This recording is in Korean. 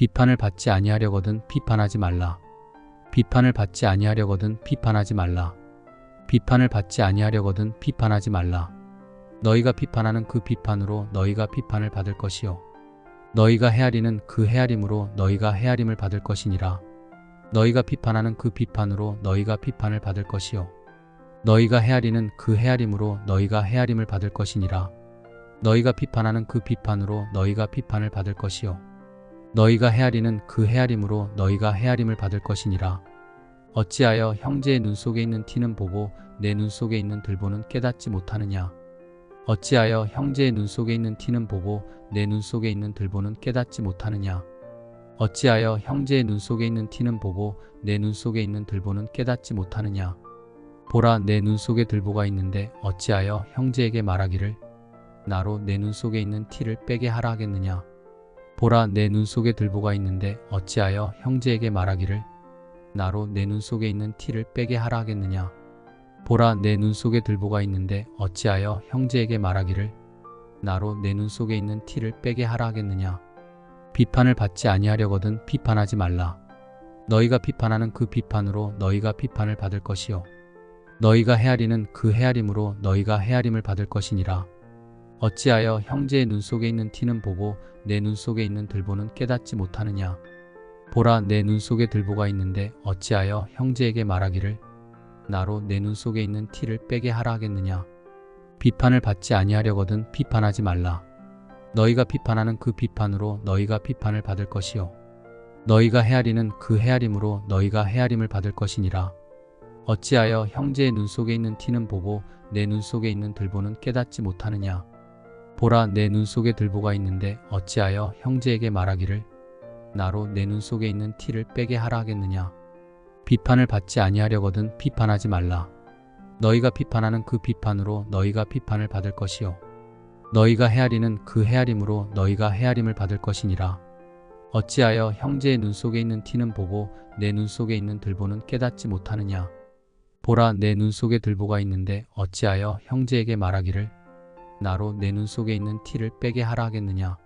비판을 받지 아니하려거든 비판하지 말라. 비판을 받지 아니하려거든 비판하지 말라. 비판을 받지 아니하려거든 비판하지 말라. 너희가 비판하는 그 비판으로 너희가 비판을 받을 것이요. 너희가 헤아리는 그 헤아림으로 너희가 헤아림을 받을 것이니라. 너희가 비판하는 그 비판으로 너희가 비판을 받을 것이요. 너희가 헤아리는 그 헤아림으로 너희가 헤아림을 받을 것이니라. 너희가 비판하는 그 비판으로 너희가 비판을 받을 것이요. 너희가 헤아리는 그 헤아림으로 너희가 헤아림을 받을 것이니라. 어찌하여 형제의 눈 속에 있는 티는 보고 내 눈 속에 있는 들보는 깨닫지 못하느냐? 어찌하여 형제의 눈 속에 있는 티는 보고 내 눈 속에 있는 들보는 깨닫지 못하느냐? 어찌하여 형제의 눈 속에 있는 티는 보고 내 눈 속에 있는 들보는 깨닫지 못하느냐? 보라 내 눈 속에 들보가 있는데 어찌하여 형제에게 말하기를 나로 내 눈 속에 있는 티를 빼게 하라 하겠느냐? 보라 내 눈 속에 들보가 있는데 어찌하여 형제에게 말하기를 나로 내 눈 속에 있는 티를 빼게 하라 하겠느냐? 보라 내 눈 속에 들보가 있는데 어찌하여 형제에게 말하기를 나로 내 눈 속에 있는 티를 빼게 하라 하겠느냐? 비판을 받지 아니하려거든 비판하지 말라. 너희가 비판하는 그 비판으로 너희가 비판을 받을 것이요. 너희가 헤아리는 그 헤아림으로 너희가 헤아림을 받을 것이니라. 어찌하여 형제의 눈 속에 있는 티는 보고 내 눈 속에 있는 들보는 깨닫지 못하느냐? 보라 내 눈 속에 들보가 있는데 어찌하여 형제에게 말하기를 나로 내 눈 속에 있는 티를 빼게 하라 하겠느냐? 비판을 받지 아니하려거든 비판하지 말라. 너희가 비판하는 그 비판으로 너희가 비판을 받을 것이요. 너희가 헤아리는 그 헤아림으로 너희가 헤아림을 받을 것이니라. 어찌하여 형제의 눈 속에 있는 티는 보고 내 눈 속에 있는 들보는 깨닫지 못하느냐? 보라 내 눈 속에 들보가 있는데 어찌하여 형제에게 말하기를 나로 내 눈 속에 있는 티를 빼게 하라 하겠느냐? 비판을 받지 아니하려거든 비판하지 말라. 너희가 비판하는 그 비판으로 너희가 비판을 받을 것이요. 너희가 헤아리는 그 헤아림으로 너희가 헤아림을 받을 것이니라. 어찌하여 형제의 눈 속에 있는 티는 보고 내 눈 속에 있는 들보는 깨닫지 못하느냐? 보라 내 눈 속에 들보가 있는데 어찌하여 형제에게 말하기를 나로 내 눈 속에 있는 티를 빼게 하라 하겠느냐?